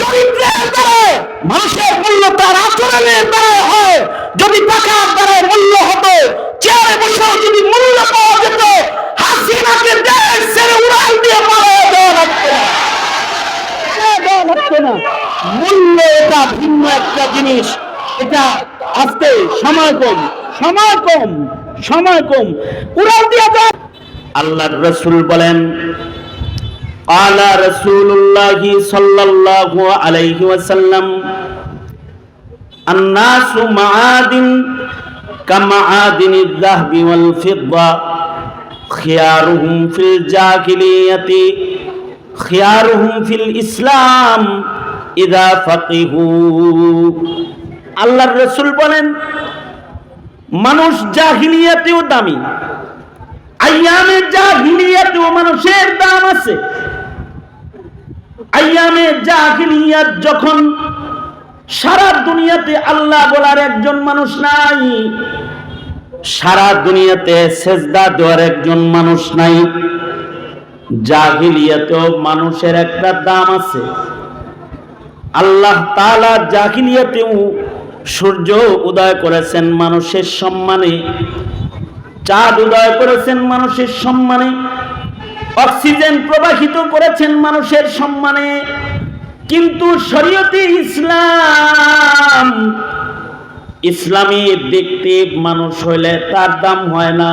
চরিত্রের দ্বারা, মানুষের মূল্য তার আচরণের দ্বারা হয়। যদি টাকার দ্বারা মূল্য হতো চেয়ারে বসেও যদি মূল্য পাওয়া যেত, হাসিনাকে দেশ ছেড়ে উড়াল দিয়ে পাওয়া দেওয়া লাগতো মূল্য এটা ভিন্ন একটা জিনিস। এটা আজকে সময় কম সময় কম সময় কম। উড়াল দিয়ে দাও আল্লাহর রসুল বলেন قال رسول الله صلى الله عليه وسلم الناس معادن كمعادن الذهب والفضة خيارهم في الجاهلية خيارهم في الإسلام إذا فقهوا আল্লাহর রসুল বলেন মানুষ জাহিলিয়াতেও দামি আয়ামে জাহিলিয়াতেও মানুষের দাম আছে আয়ামে জাহিলিয়াত যখন সারা দুনিয়াতে আল্লাহ বলার একজন মানুষ নাই, সারা দুনিয়াতে সেজদা দেওয়ার একজন মানুষ নাই, জাহিলিয়াতেও মানুষের একটা দাম আছে। আল্লাহ তাআলা জাহিলিয়াতেও সূর্য উদয় করেছেন মানুষের সম্মানে, চাঁদ উদয় করেছেন মানুষের সম্মানে অক্সিজেন প্রবাহিত করেছেন মানুষের সম্মানে। কিন্তু শরীয়তে ইসলাম ইসলামী দেখতে মানুষ হইলে তার দাম হয় না।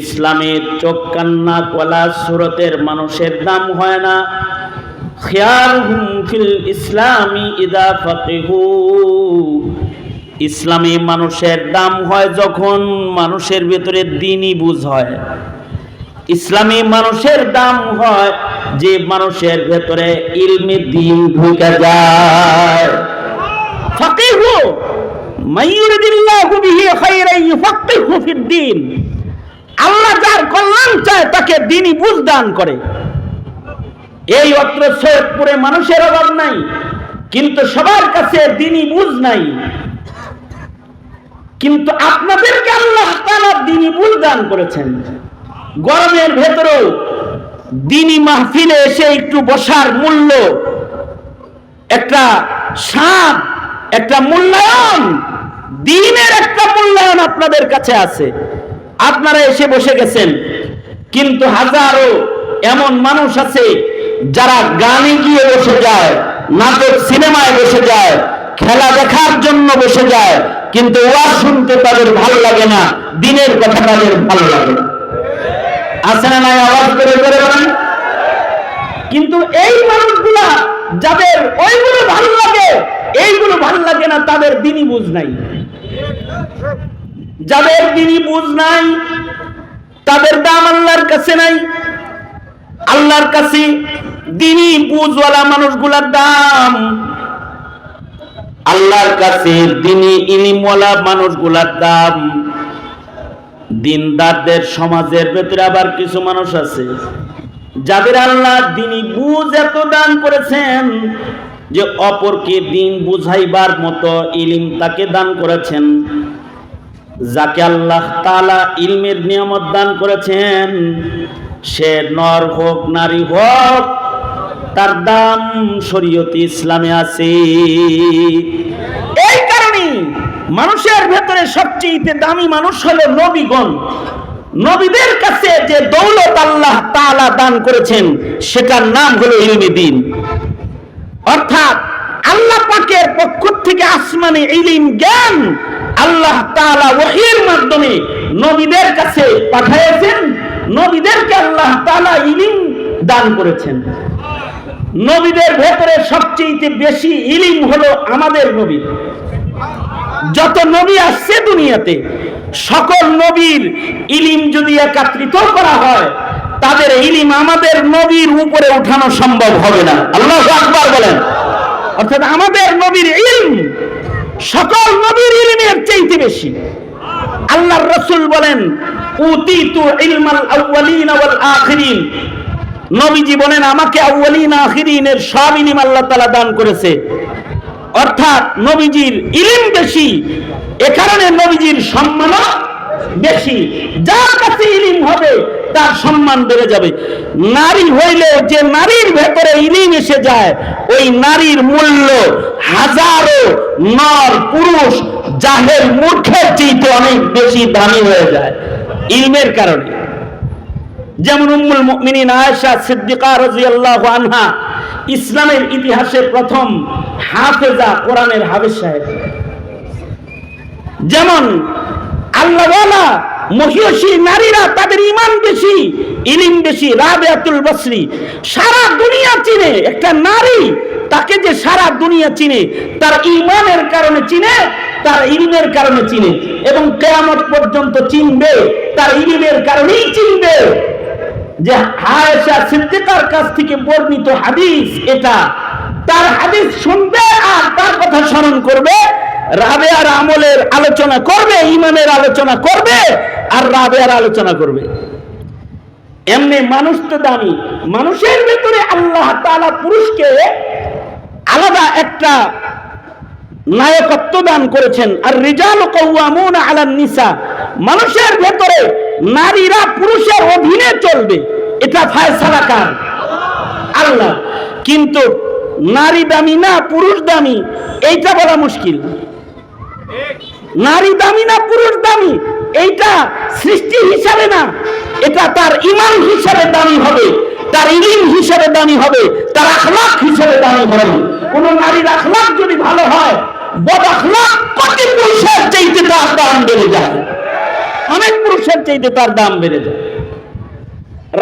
ইসলামের চোখ কান্না কলা সুরতের মানুষের দাম হয় না। ফিল ইসলামী ইদা ফতেহু। ইসলামী মানুষের দাম হয় যখন মানুষের ভেতরে দিনই বুঝ হয়। ইসলামী মানুষের দাম হয় যে মানুষের ভেতরে ইলমে দিন ঢুকে যায়। আল্লাহ যার কল্যাণ চায় তাকে দিনই বুঝ দান করে। এই অত্র সৈয়দপুরে মানুষের অভাব নাই, কিন্তু সবার কাছে দিনই বুঝ নাই। কিন্তু আপনাদেরকে আল্লাহ তাআলা দিনই বুঝ দান করেছেন। গরমের ভেতরেও দিনী মাহফিলে এসে একটু বসার মূল্য, একটা স্বাদ, একটা মূল্যায়ন, দিনের একটা মূল্যায়ন আপনাদের কাছে আছে। আপনারা এসে বসে গেছেন, কিন্তু হাজারো এমন মানুষ আছে যারা গানে গিয়ে বসে যায়, নাটক সিনেমায় বসে যায়, খেলা দেখার জন্য বসে যায়, কিন্তু ওয়াজ শুনতে তাদের ভালো লাগে না, দিনের কথা তাদের ভালো লাগে না। আছে না নাই, আওয়াজ করে করে বলেন। কিন্তু এই মানুষগুলা যাদের ওইগুলো ভালো লাগে, এইগুলো ভালো লাগে না, তাদের দিনই বুঝ নাই। যাদের দিনই বুঝ নাই, তাদের দাম আল্লাহর কাছে নাই। আল্লাহর কাছে দিনই বুঝওয়ালা মানুষগুলার দাম। আল্লাহর কাছে দিনই ইলিমওয়ালা মানুষগুলার দাম। দিনদারদের সমাজের ভেতরে আবার কিছু মানুষ আছে, যাদের আল্লাহ দিনই বুঝ এত দান করেছেন যে অপরকে দিন বুঝাইবার মতো ইলিম তাকে দান করেছেন, যাকে আল্লাহ তালা ইলমের নিয়ামত দান করেছেন, সে নর হোক, নারী হোক, তার দাম শরীয়তে ইসলামে আছে। এই মানুষের ভেতরে সবচেয়ে দামি মানুষ হলো নবীগণ। নবীদের কাছে যে দৌলত আল্লাহ তাআলা দান করেছেন, সেটার নাম হলো ইলমি দিন অর্থাৎ আল্লাহ পাকের পক্ষ থেকে আসমানে ইলিম, জ্ঞান আল্লাহ তাআলা ওহীর মাধ্যমে নবীদের কাছে পাঠিয়েছেন নবীদেরকে আল্লাহ তাআলা ইলিম দান করেছেন। নবীদের ভেতরে সবচেয়ে বেশি ইলিম হলো আমাদের নবী। যত নবী আসছে দুনিয়াতে, সকল নবীর ইলিম যদি একত্রিত করা হয়, তাদের ইলিম আমাদের নবীর উপরে উঠানো সম্ভব হবে না। আল্লাহ আকবার বলেন। অর্থাৎ আমাদের নবীর ইলম, সকল নবীর ইলমের চাইতে বেশি। আল্লাহর রসুল বলেন, উতিতু ইলমাল আউয়ালিন ওয়াল আখিরিন। নবীজি বলেন, আমাকে আউয়ালিন, আখিরিনের সব ইলম আল্লাহ তাআলা দান করেছে। অর্থাৎ নবীজির ইলিম বেশি, এ কারণে নবীজির সম্মান বেশি। যার কাছে ইলিম হবে, তার সম্মান বেড়ে যাবে। নারী হইলে যে নারীর ভেতরে ইলিম এসে যায়, ওই নারীর মূল্য হাজারো নর পুরুষ, জাহের মূর্খের চেয়ে অনেক বেশি দামি হয়ে যায়। ইলমের কারণে। যেমন উম্মুল মুমিনিন আয়েশা সিদ্দিকা রাদিয়াল্লাহু আনহা, ইসলামের ইতিহাসে প্রথম হাফেজা কোরআনের হাফেজ সাহেব। যেমন আল্লাহওয়ালা মহিষী নারীরা তাদের ইমান বেশি, ইলিম বেশি, রাবেয়াতুল বসরি। সারা দুনিয়া চিনে একটা নারী তাকে যে সারা দুনিয়া চিনে, তার ইমানের কারণে চিনে, তার ইলমের কারণে চিনে এবং কেয়ামত পর্যন্ত চিনবে, তার ইলিমের কারণেই চিনবে। যে আয়েশা সিদ্দিকার কাছ থেকে বর্ণিত হাদিস এটা। তার হাদিস শুনবে আর তার কথা স্মরণ করবে, রাবেয়ার আমলের আলোচনা করবে ইমানের আলোচনা করবে, আর রাবেয়ার আলোচনা করবে। এমনি মানুষ তো দামি। মানুষের ভেতরে আল্লাহ তাআলা পুরুষকে আলাদা একটা নায়কত্ব দান করেছেন। আর রিজাল কৌয়ামুন আলান নিসা। মানুষের ভেতরে নারীরা পুরুষের অধীনে চলবে। এটা ফায়সালা কার? আল্লাহ। কিন্তু নারী দামি না, পুরুষ দামি, এইটা বলা মুশকিল। নারী দামি না, পুরুষ দামি, এইটা সৃষ্টি হিসাবে না। এটা তার ইমান হিসাবে দামি হবে, তার ইলিম হিসাবে দামি হবে, তার আখলাক হিসাবে দামি হবে। কোন নারীর আখলাক যদি ভালো হয় বদ আখলাক কোটি পুরুষের চাইতে তার দাম বেড়ে যায়। অনেক পুরুষের চাইতে তার দাম বেড়ে যায়।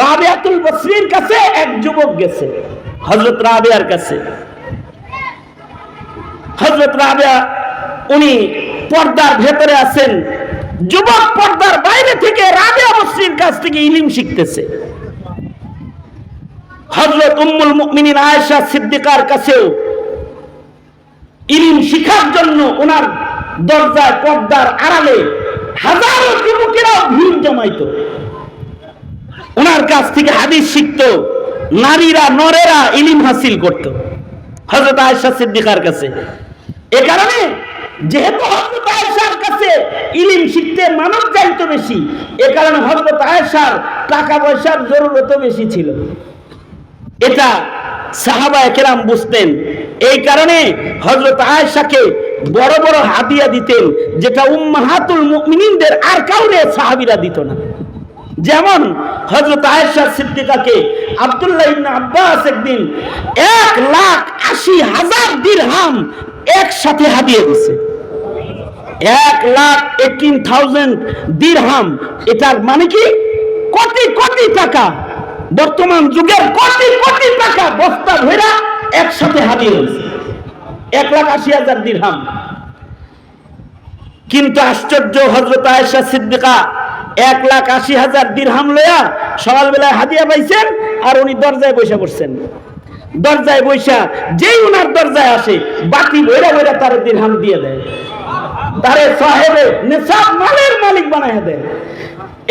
রাবেয়াতুল বসরির কাছে এক যুবক গেছে, হযরত রাবেয়ার কাছে। হযরত রাবেয়া, উনি পর্দার ভেতরে আছেন। যুবক পর্দার বাইরে থেকে রাবেয়া কাছ থেকে ইলিম শিখতেছে। হযরত উম্মুল মুমিনিন আয়েশা সিদ্দিকার কাছেও ইলিম শিখার জন্য ওনার দরজায় পর্দার আড়ালে হাজারো যুবকেরা ভিড় জমাইতো। ওনার কাছ থেকে হাদিস শিখত, নারীরা, নরেরা ইলিম হাসিল করত। হজরত আয়েশা সিদ্দিকার কাছে। এ কারণে যেহেতু হজরত আয়েশার কাছে ইলিম শিখতে মানুষ চাইতো বেশি, এ কারণে হজরত আয়েশার টাকা পয়সার জরুরত বেশি ছিল। এটা সাহাবা কেরাম বুঝতেন। এই কারণে হজরত আয়েশাকে বড় বড় হাদিয়া দিতেন, যেটা উম্মাহাতুল মুমিনিনদের আর কাউরে সাহাবীরা দিত না। যেমন হজরত আয়েশা সিদ্দিকাকে আব্দুল্লাহ ইবনে আব্বাস একদিন এক লাখ আশি হাজার দিরহাম একসাথে হাদিয়ে দিছে। এক লাখ এইটিন থাউজেন্ড দিরহাম, এটার মানে কি? কোটি কোটি টাকা। বর্তমান যুগের কোটি কোটি টাকা বস্তা ধরে একসাথে হাতিয়ে দিছে। এক লাখ আশি হাজার দিরহাম। কিন্তু আশ্চর্য হজরত আয়েশা সিদ্দিকা এক লাখ আশি হাজার দিরহাম লয়া সকালবেলায় হাদিয়া পাইছেন আর উনি দরজায় বসে পড়ছেন দরজায় বৈশা যেই উনার দরজায় আসে বাকি বইরা বইরা তার দিরহাম দিয়ে দেয়। তারে সাহেবে নেশাব মালের মালিক বানায় দেয়।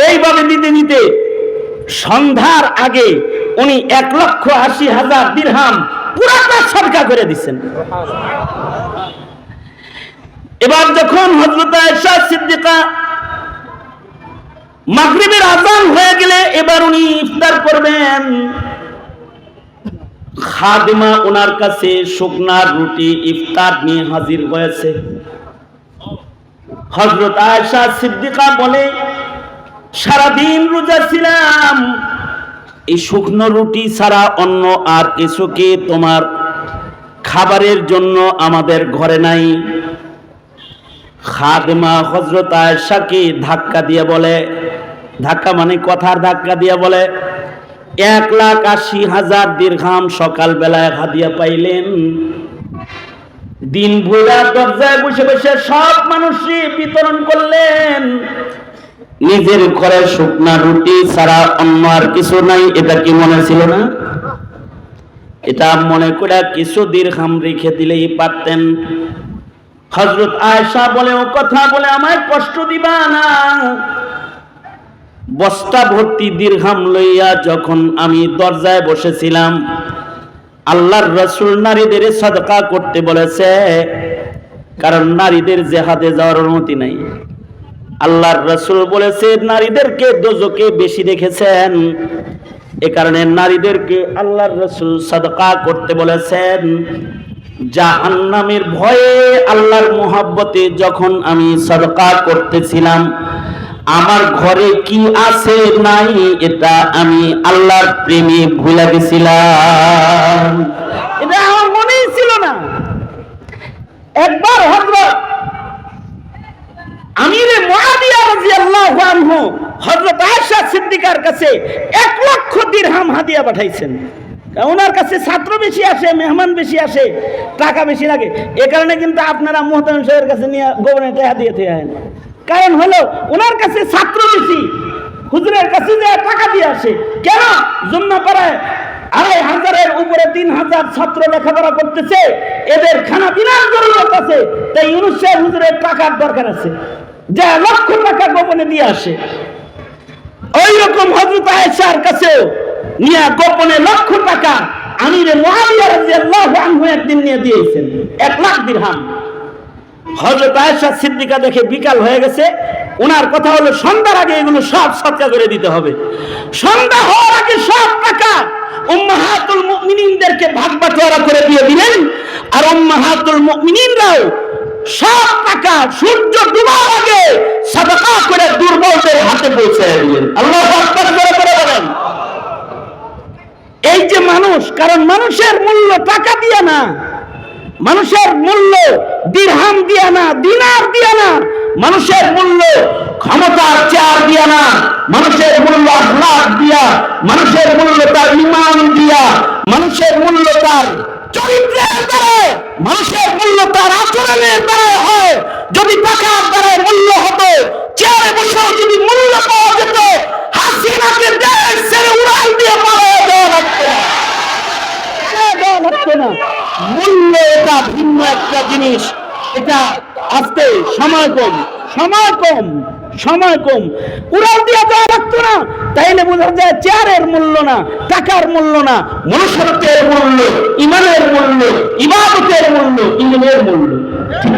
এইভাবে নিতে নিতে সন্ধ্যার আগে উনি এক লক্ষ আশি হাজার দিরহাম এবার যখন হজরত সিদ্দিকা আজান হয়ে গেলে এবার উনি ইফতার করবেন। খাদিমা ওনার কাছে শুকনার রুটি ইফতার নিয়ে হাজির হয়েছে। হজরত আয়েশা সিদ্দিকা বলে, সারাদিন রোজা ছিলাম এই শুকনো রুটি ছাড়া অন্য আর কিছু কি তোমার খাবারের জন্য আমাদের ঘরে নাই? খাদমা হজরত আয়েশাকে ধাক্কা দিয়ে বলে? ধাক্কা মানে কথার ধাক্কা দিয়ে বলে, এক লাখ আশি হাজার দীর্ঘাম সকাল বেলায় হাদিয়া পাইলেন। দিন ভোরা দরজায় বসে বসে সব মানুষই বিতরণ করলেন। নিজের ঘরে শুকনা রুটি ছাড়া অন্য আর কিছু নাই, এটা কি মনে ছিল না? এটা মনে করে কিছু দীর্ঘাম রেখে দিলেই পারতেন। হজরত আয়সা বলে, ও কথা বলে আমায় কষ্ট দিবা না। বস্তা ভর্তি দীর্ঘাম লইয়া যখন আমি দরজায় বসেছিলাম, আল্লাহর রসুল নারীদের সদকা করতে বলেছে, কারণ নারীদের জেহাদে যাওয়ার অনুমতি নাই। আল্লাহর রসুল বলেছে, নারীদেরকে দোজকে বেশি রেখেছেন এ কারণে নারীদেরকে আল্লাহর রসুল সদকা করতে বলেছেন। জাহান্নামের ভয়ে আল্লাহর মোহাব্বতে যখন আমি সদকা করতেছিলাম, আমার ঘরে কি আছে নাই এটা আমি আল্লাহর প্রেমে ভুলে গেছিলাম। এটা আমার মনেই ছিল না। একবার হযরত কাছে পাঠাইছেন। ওনার কাছে ছাত্র বেশি আসে, মেহমান বেশি আসে, টাকা বেশি লাগে। এ কারণে কিন্তু আপনারা কাছে নিয়ে কারণ হলো, ওনার কাছে ছাত্র বেশি, হুজুরের কাছে যে টাকা দিয়ে আসে, কেন? জুম্মা পাড়ায় আড়াই হাজারের উপরে তিন হাজার ছাত্র লেখাপড়া করতেছে, এদের খানা পিনার জরুরত আছে, তাই ইউনুস হুজুরের টাকার দরকার আছে। যা লক্ষ টাকা গোপনে দিয়ে আসে। ওই রকম হজরত আয়েশার কাছেও নিয়ে গোপনে লক্ষ টাকা আমিরে মুআবিয়া রাদিয়াল্লাহু আনহু একদিন নিয়ে দিয়েছেন, এক লাখ দিরহাম। হজরত আয়েশা সিদ্দিকা দেখে বিকাল হয়ে গেছে ওনার কথা হলো সন্ধ্যার আগে এগুলো সব সৎকা করে দিতে হবে। সন্ধ্যা হওয়ার আগে সব টাকা উম্মাহাতুল মুমিনিনদেরকে ভাগ বাটোয়ারা করে দিয়ে দিলেন, আর উম্মাহাতুল মুমিনিনরাও সব টাকা সূর্য ডুবার আগে করে দুর্বলদের হাতে পৌঁছে দিলেন। আল্লাহ করে বলেন। এই যে মানুষ, কারণ মানুষের মূল্য টাকা দিয়ে না, মানুষের মূল্য দিরহাম দিয়া না, দিনার দিয়া না, মানুষের মূল্য ক্ষমতার চেয়ার দিয়া না, মানুষের মূল্য আখলাক দিয়া, মানুষের মূল্য তার ইমান দিয়া, মানুষের মূল্য তার চরিত্রের দ্বারা মানুষের মূল্য তার আচরণের দ্বারা হয়। যদি টাকার দ্বারা মূল্য হতো চেয়ারে বসেও যদি মূল্য পাওয়া যেত হাসিনাকে দেশ ছেড়ে উড়াল দিয়ে পাওয়া দেওয়া লাগতো মূল্য এটা ভিন্ন একটা জিনিস। এটা আসতে সময় কম সময় কম সময় কম। উড়াল দিয়ে দেওয়া লাগতো না, তাইলে বোঝা যায় চেয়ারের মূল্য না, টাকার মূল্য না, মনুষ্যত্বের মূল্য, ইমানের মূল্য, ইবাদতের মূল্য, ইলমের মূল্য। ঠিক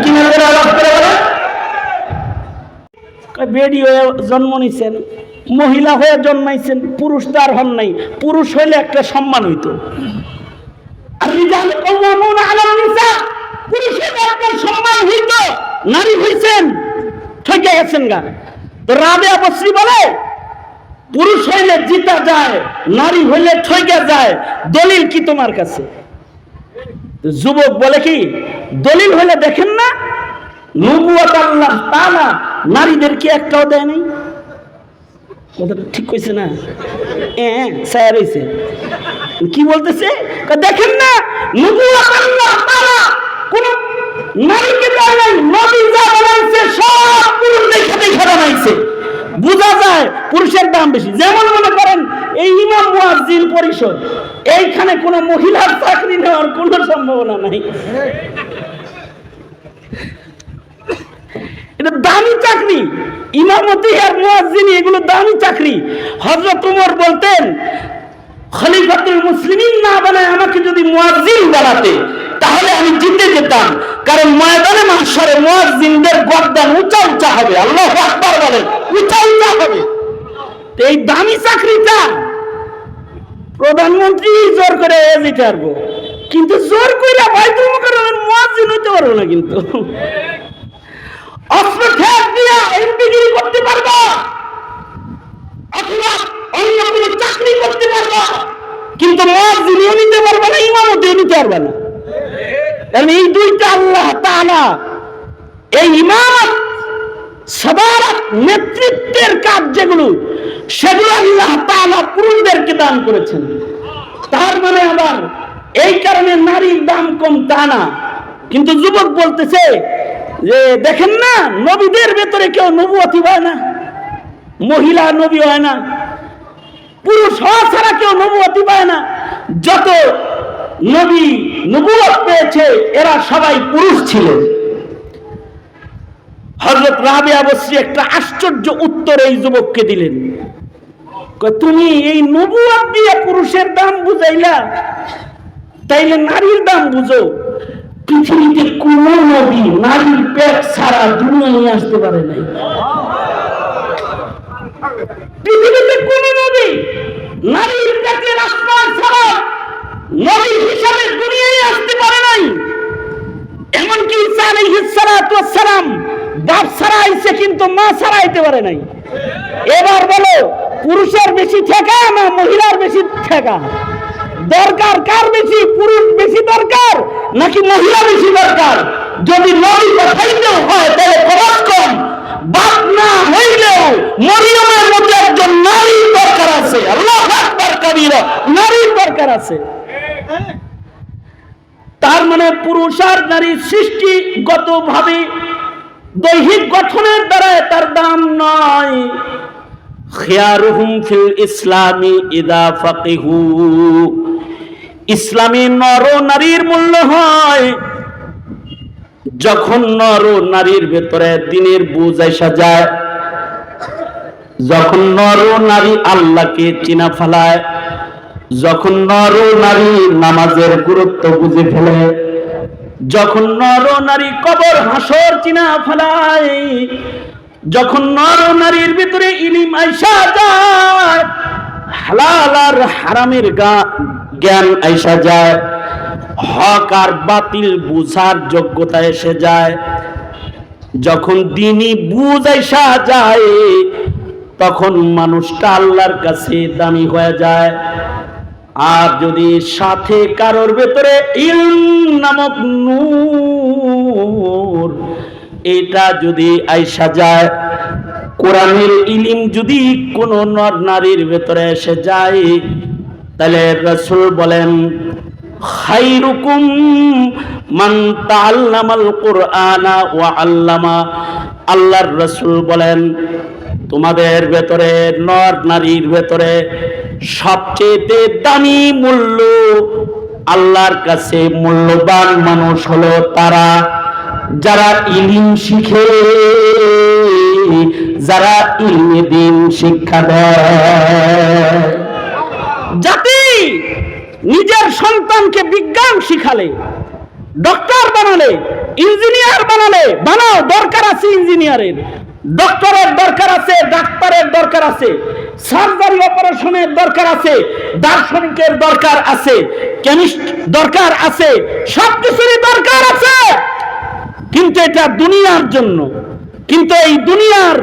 করে বেডি হয়ে জন্ম নিছেন, মহিলা হয়ে জন্মাইছেন, পুরুষ তার হন নাই, পুরুষ হইলে একটা সম্মান হইতো। পুরুষের একটা সম্মান হইত, নারী হইছেন ঠকে গেছেন গা। তো বসরি বলে, পুরুষ হইলে জিতা যায়, নারী হইলে যায়। দলিল কি তোমার কাছে? যুবক বলে কি, দলিল দেখেন না আল্লাহ তাআলা নারীদেরকে একটাও দেয় নাই। কথাটা ঠিক কইছে না? এ স্যার হইছে। কি বলতেছে? দেখেন না নবুয়াত আল্লাহ তাআলা কোন নারীকে দেয় নাই, নবী যা বানাইছে সব পুরুষ দেখে দেখে বানাইছে বোঝা যায় পুরুষের দাম বেশি। যেমন মনে করেন, এই ইমাম মুয়াজ্জিন পরিষদ, এইখানে কোনো মহিলার চাকরি নেওয়ার কোনো সম্ভাবনা নাই। এটা দামি চাকরি। ইমামতি আর মুয়াজ্জিন, এগুলো দামি চাকরি। হযরত ওমর বলতেন, খলিফাতুল মুসলিমিন না বানায় আমাকে যদি মুয়াজ্জিন বানাতে, তাহলে আমি জিতে যেতাম। কারণ ময়দানে মাহশরে মুয়াজ্জিনদের গর্দান উঁচা উঁচা হবে, আল্লাহু আকবার বলেন উঁচা উঁচা হবে এই দামি চাকরিটা প্রধানমন্ত্রী জোর করে দিতে পারব কিন্তু জোর কইরা বাইতুল মুকাররমের মুয়াজ্জিন হতে পারব না কিন্তু। অস্ত্র ঠেক দিয়া এমপিগিরি করতে পারব, অথবা অন্য কোনো চাকরি করতে পারব, কিন্তু মুয়াজ্জিনিও নিতে পারব না ইমামতিও নিতে পারব না। এই দুইটা আল্লাহ তাআলা এই ইমাম সদারত, নেতৃত্বের কাজ যেগুলো, সেগুলো আল্লাহ তাআলা পুরুষদেরকে দান করেছেন। তার মানে আবার এই কারণে নারীর দাম কম তা না। কিন্তু যুবক বলতেছে যে, দেখেন না, নবীদের ভেতরে কেউ নবুয়তি হয় না, মহিলা নবী হয় না, পুরুষ হওয়া ছাড়া কেউ নবুয়তি পায় না। যত নবী নবুয়ত পেয়েছে, এরা সবাই পুরুষ ছিলেন। হজরত রাবিয়া বসরি একটা আশ্চর্য উত্তর এই যুবককে দিলেন। তুমি এই নবুয়াত দিয়ে পুরুষের দাম বুঝাইলা? তাইলে নারীর দাম বুঝো। পৃথিবীতে কোন নবী নারীর পেট ছাড়া দুনিয়া নিয়ে আসতে পারে নাই। পৃথিবীতে কোন নবী নারীর পেটের আসমান ছাড়া নবী হিসাবে দুনিয়ায় আসতে পারে নাই। এমনকি ঈসা আলাইহিস সালাম বাপ ছাড়া আইছে কিন্তু মা ছাড়া আইতে পারে নাই। এবার বলো, পুরুষের বেশি ঠেকা না মহিলার বেশি ঠেকা? দরকার কার বেশি? পুরুষ বেশি দরকার নাকি মহিলা বেশি দরকার? যদি নবী পাঠাইতেও হয়, তাহলে কমাস কম। বাপ না হইলেও মরিয়মের মতো একজন নারীর দরকার আছে। আল্লাহ আকবার নারীর দরকার আছে। তার মানে পুরুষ আর নারী সৃষ্টিগত ভাবে দৈহিক গঠনের দ্বারা তার দাম নয়। ফিল ইসলামি ইদা ফাকিহু। ইসলামী নর নারীর মূল্য হয়। যখন নর নারীর ভেতরে দিনের বুঝ আসা যায়, যখন নর নারী আল্লাহকে চিনা ফেলায় যখন নর নারী নামাজের গুরুত্ব বুঝে ফেলে, যখন নর নারী কবর হাসর চিনা ফেলায়, যখন নর নারীর ভিতরে ইলিম আইসা যায়, হালাল আর হারামের জ্ঞান আইসা যায়, হক আর বাতিল বুঝার যোগ্যতা এসে যায়। যখন দিনই বুঝ আইসা যায়, তখন মানুষটা আল্লাহর কাছে দামি হয়ে যায়। আর যদি সাথে কারোর ভেতরে ইলম নামক নূর, এটা যদি আইসা যায়, কোরআনের ইলিম যদি কোন নর নারীর ভেতরে এসে যায়, তাহলে রসুল বলেন খাইরুকুম মান তাআল্লামাল কুরআনা ওয়া আল্লামা। আল্লাহর রসুল বলেন তোমাদের ভেতরে নর নারীর ভেতরে সবচেয়ে দামি মূল্য, আল্লাহর কাছে মূল্যবান মানুষ হলো তারা। যারা ইলিম শিখে, যারা ইলমে দিন শিক্ষা দেয়। জাতি নিজের সন্তানকে বিজ্ঞান শিখালে, ডক্টর বানালে, ইঞ্জিনিয়ার বানালে, বানাও, দরকার আছে ইঞ্জিনিয়ারের। ডক্টরের দরকার আছে, ডাক্তারের দরকার আছে, সার্জারি অপারেশনের দরকার আছে, দার্শনিকের দরকার আছে, কেমিস্ট দরকার আছে সব কিছুরই দরকার আছে। কিন্তু এটা দুনিয়ার জন্য, কিন্তু এই দুনিয়ার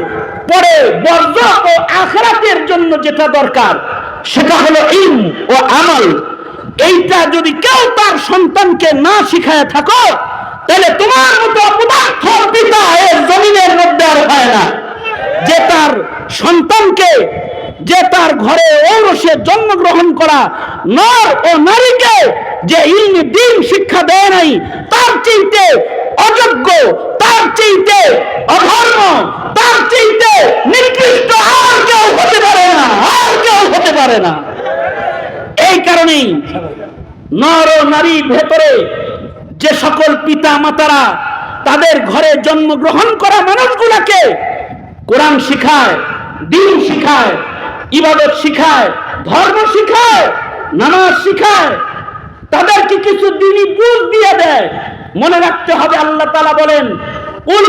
পরে বর্জ ও আখরাতের জন্য যেটা দরকার, সেটা হলো ইম ও আমল। এইটা যদি কেউ তার সন্তানকে না শিখায় থাকো তাহলে তোমার মতো অপদার্থ পিতা এর জমিনের মধ্যে আর হয় না। যে তার সন্তানকে, যে তার ঘরে ঔরসে জন্মগ্রহণ করা নর ও নারীকে যে ইলমি দিন শিক্ষা দেয় নাই, তার চাইতে অযোগ্য, তার চাইতে অধর্ম, তার চাইতে নিকৃষ্ট আর কেউ হতে পারে না, আর কেউ হতে পারে না। এই কারণেই নর ও নারীর ভেতরে যে সকল পিতা মাতারা তাদের ঘরে জন্মগ্রহণ করা মানুষগুলাকে কোরআন শিখায়, দিন শিখায়, ইবাদত শিখায়, ধর্ম শিখায়, নামাজ শিখায়, তাদেরকে কিছু দিনই বুঝ দিয়ে দেয়। মনে রাখতে হবে, আল্লাহ তালা বলেন কুল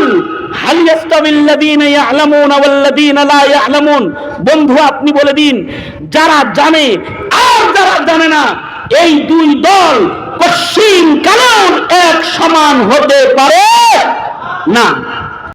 হাল ইয়াস্তাবিল্লাযীনা ইয়ালামুনা ওয়াল্লাযীনা লা ইয়ালামুন। বন্ধু, আপনি বলে দিন, যারা জানে, আর যারা জানে না এই দুই দল পশ্চিম কালন এক সমান হতে পারে? না।